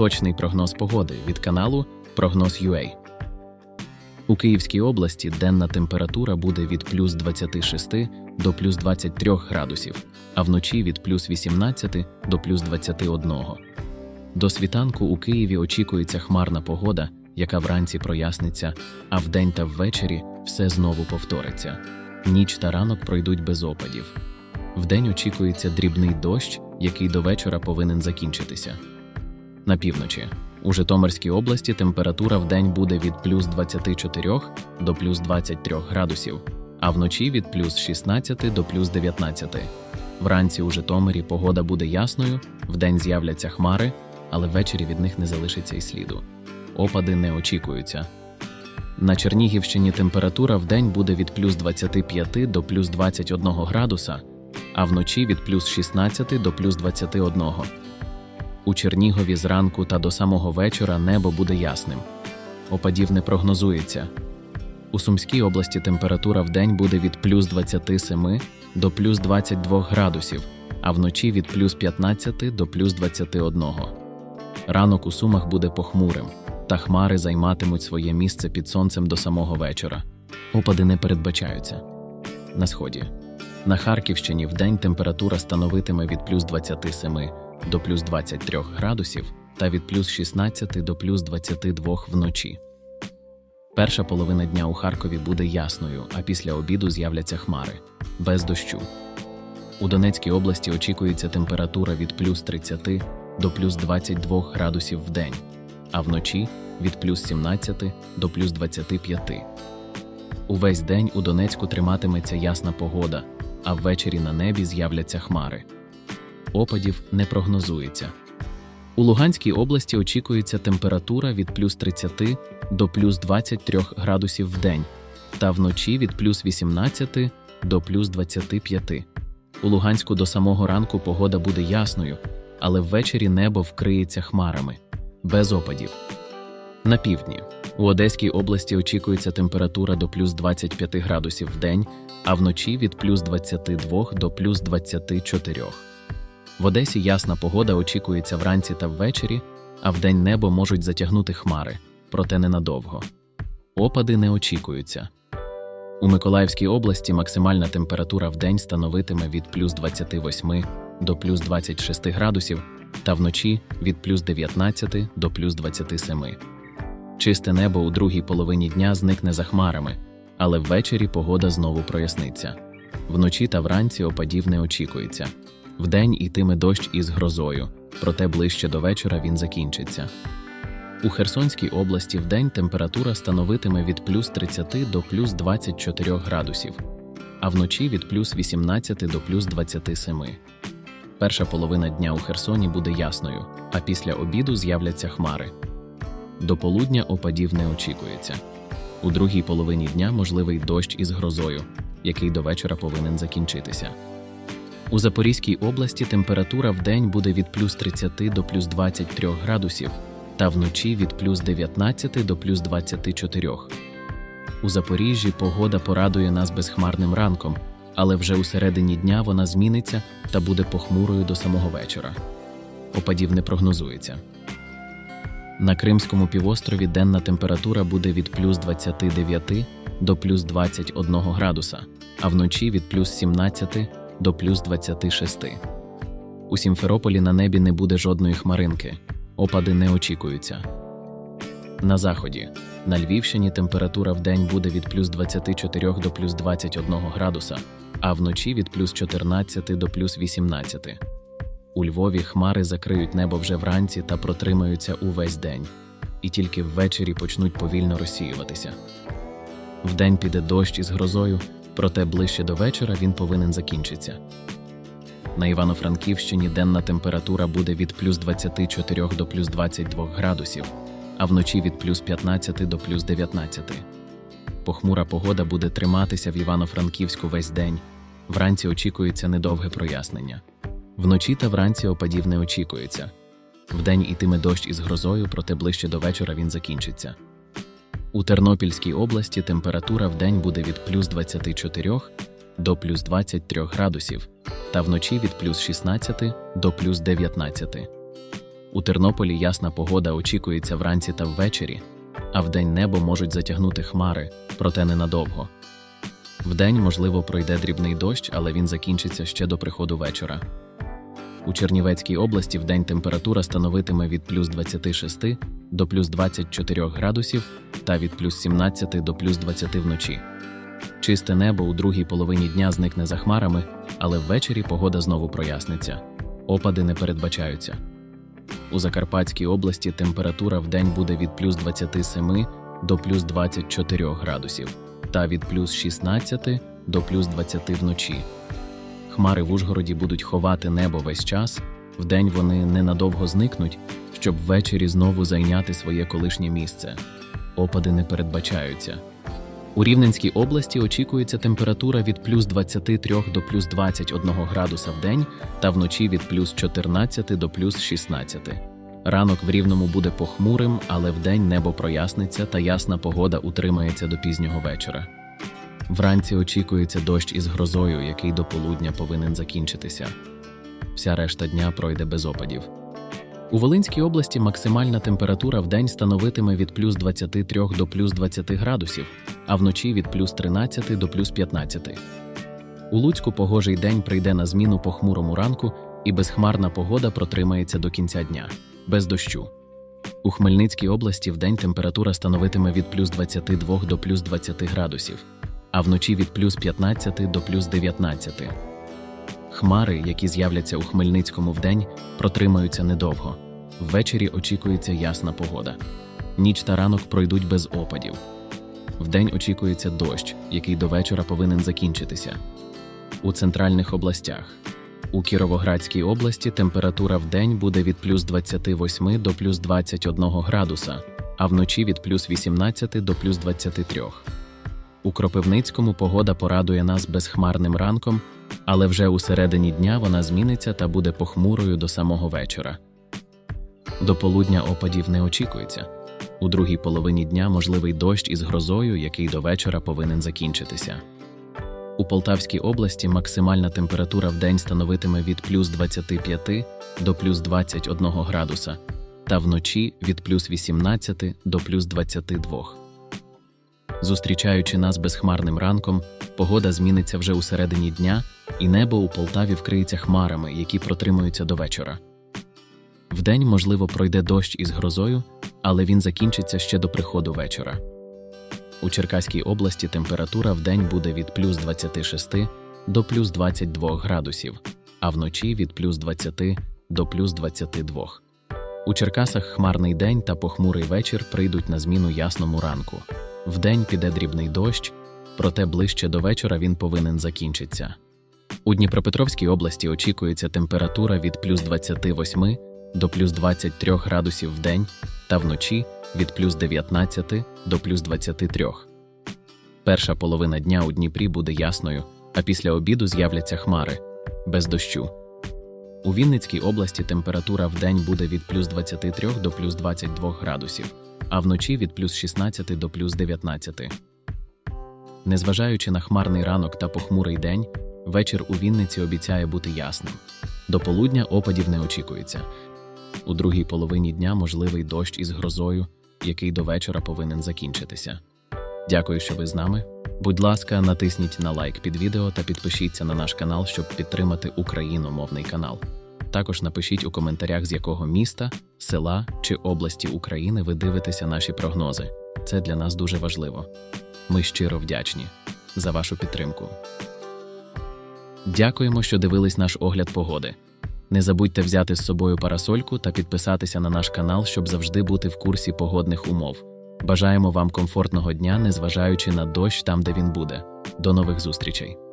Точний прогноз погоди від каналу Прогноз.UA. У Київській області денна температура буде від плюс 26 до плюс 23 градусів, а вночі від плюс 18 до плюс 21. До світанку у Києві очікується хмарна погода, яка вранці проясниться, а вдень та ввечері все знову повториться. Ніч та ранок пройдуть без опадів. Вдень очікується дрібний дощ, який до вечора повинен закінчитися. На півночі. У Житомирській області температура вдень буде від плюс 24 до плюс 23 градусів, а вночі від плюс 16 до плюс 19. Вранці у Житомирі погода буде ясною, вдень з'являться хмари, але ввечері від них не залишиться і сліду. Опади не очікуються. На Чернігівщині температура вдень буде від плюс 25 до плюс 21 градуса, а вночі від плюс 16 до плюс 21. У Чернігові зранку та до самого вечора небо буде ясним. Опадів не прогнозується. У Сумській області температура вдень буде від плюс 27 до плюс 22 градусів, а вночі від плюс 15 до плюс 21. Ранок у Сумах буде похмурим, та хмари займатимуть своє місце під сонцем до самого вечора. Опади не передбачаються. На сході. На Харківщині вдень температура становитиме від плюс 27 до плюс 23 градусів та від плюс 16 до плюс 22 вночі. Перша половина дня у Харкові буде ясною, а після обіду з'являться хмари без дощу. У Донецькій області очікується температура від плюс 30 до плюс 22 градусів в день, а вночі від плюс 17 до плюс 25. Увесь день у Донецьку триматиметься ясна погода, а ввечері на небі з'являться хмари. Опадів не прогнозується. У Луганській області очікується температура від плюс 30 до плюс 23 градусів в день та вночі від плюс 18 до плюс 25. У Луганську до самого ранку погода буде ясною, але ввечері небо вкриється хмарами без опадів. На півдні у Одеській області очікується температура до плюс 25 градусів в день, а вночі від плюс 22 до плюс 24. В Одесі ясна погода очікується вранці та ввечері, а вдень небо можуть затягнути хмари, проте ненадовго. Опади не очікуються. У Миколаївській області максимальна температура вдень становитиме від плюс 28 до плюс 26 градусів та вночі від плюс 19 до плюс 27. Чисте небо у другій половині дня зникне за хмарами, але ввечері погода знову проясниться. Вночі та вранці опадів не очікується. Вдень йтиме дощ із грозою, проте ближче до вечора він закінчиться. У Херсонській області вдень температура становитиме від плюс 30 до плюс 24 градусів, а вночі від плюс 18 до плюс 27. Перша половина дня у Херсоні буде ясною, а після обіду з'являться хмари. До полудня опадів не очікується. У другій половині дня можливий дощ із грозою, який до вечора повинен закінчитися. У Запорізькій області температура вдень буде від плюс 30 до плюс 23 градусів, та вночі від плюс 19 до плюс 24. У Запоріжжі погода порадує нас безхмарним ранком, але вже у середині дня вона зміниться та буде похмурою до самого вечора. Опадів не прогнозується. На Кримському півострові денна температура буде від плюс 29 до плюс 21 градуса, а вночі від плюс 17 до плюс 26. У Сімферополі на небі не буде жодної хмаринки, опади не очікуються. На заході на Львівщині температура в день буде від плюс 24 до плюс 21 градуса, а вночі від плюс 14 до плюс 18. У Львові хмари закриють небо вже вранці та протримаються увесь день, і тільки ввечері почнуть повільно розсіюватися. Вдень піде дощ із грозою, проте ближче до вечора він повинен закінчитися. На Івано-Франківщині денна температура буде від плюс 24 до плюс 22 градусів, а вночі від плюс 15 до плюс 19. Похмура погода буде триматися в Івано-Франківську весь день. Вранці очікується недовге прояснення. Вночі та вранці опадів не очікується. Вдень ітиме дощ із грозою, проте ближче до вечора він закінчиться. У Тернопільській області температура вдень буде від плюс 24 до плюс 23 градусів, та вночі від плюс 16 до плюс 19. У Тернополі ясна погода очікується вранці та ввечері, а вдень небо можуть затягнути хмари, проте ненадовго. Вдень, можливо, пройде дрібний дощ, але він закінчиться ще до приходу вечора. У Чернівецькій області вдень температура становитиме від плюс 26 до плюс 24 градусів та від плюс 17 до плюс 20 вночі. Чисте небо у другій половині дня зникне за хмарами, але ввечері погода знову проясниться. Опади не передбачаються. У Закарпатській області температура в день буде від плюс 27 до плюс 24 градусів та від плюс 16 до плюс 20 вночі. Хмари в Ужгороді будуть ховати небо весь час, вдень вони ненадовго зникнуть, щоб ввечері знову зайняти своє колишнє місце. Опади не передбачаються. У Рівненській області очікується температура від плюс 23 до плюс 21 градуса в день та вночі від плюс 14 до плюс 16. Ранок в Рівному буде похмурим, але вдень небо проясниться та ясна погода утримається до пізнього вечора. Вранці очікується дощ із грозою, який до полудня повинен закінчитися. Вся решта дня пройде без опадів. У Волинській області максимальна температура в день становитиме від плюс 23 до плюс 20 градусів, а вночі від плюс 13 до плюс 15. У Луцьку погожий день прийде на зміну похмурому ранку, і безхмарна погода протримається до кінця дня, без дощу. У Хмельницькій області в день температура становитиме від плюс 22 до плюс 20 градусів, а вночі від плюс 15 до плюс 19. Хмари, які з'являться у Хмельницькому вдень, протримаються недовго. Ввечері очікується ясна погода. Ніч та ранок пройдуть без опадів. Вдень очікується дощ, який до вечора повинен закінчитися. У центральних областях. У Кіровоградській області температура в день буде від плюс 28 до плюс 21 градуса, а вночі від плюс 18 до плюс 23. У Кропивницькому погода порадує нас безхмарним ранком, але вже у середині дня вона зміниться та буде похмурою до самого вечора. До полудня опадів не очікується. У другій половині дня можливий дощ із грозою, який до вечора повинен закінчитися. У Полтавській області максимальна температура в день становитиме від плюс 25 до плюс 21 градуса, та вночі від плюс 18 до плюс 22. Зустрічаючи нас безхмарним ранком, погода зміниться вже у середині дня, і небо у Полтаві вкриється хмарами, які протримуються до вечора. Вдень, можливо, пройде дощ із грозою, але він закінчиться ще до приходу вечора. У Черкаській області температура вдень буде від плюс 26 до плюс 22 градусів, а вночі від плюс 20 до плюс 22. У Черкасах хмарний день та похмурий вечір прийдуть на зміну ясному ранку. Вдень піде дрібний дощ, проте ближче до вечора він повинен закінчитися. У Дніпропетровській області очікується температура від плюс 28 до плюс 23 градусів в день та вночі від плюс 19 до плюс 23. Перша половина дня у Дніпрі буде ясною, а після обіду з'являться хмари без дощу. У Вінницькій області температура в день буде від плюс 23 до плюс 22 градусів, а вночі від плюс 16 до плюс 19. Незважаючи на хмарний ранок та похмурий день, вечір у Вінниці обіцяє бути ясним. До полудня опадів не очікується. У другій половині дня можливий дощ із грозою, який до вечора повинен закінчитися. Дякую, що ви з нами. Будь ласка, натисніть на лайк під відео та підпишіться на наш канал, щоб підтримати україномовний канал. Також напишіть у коментарях, з якого міста, села чи області України ви дивитеся наші прогнози. Це для нас дуже важливо. Ми щиро вдячні за вашу підтримку. Дякуємо, що дивились наш огляд погоди. Не забудьте взяти з собою парасольку та підписатися на наш канал, щоб завжди бути в курсі погодних умов. Бажаємо вам комфортного дня, незважаючи на дощ там, де він буде. До нових зустрічей!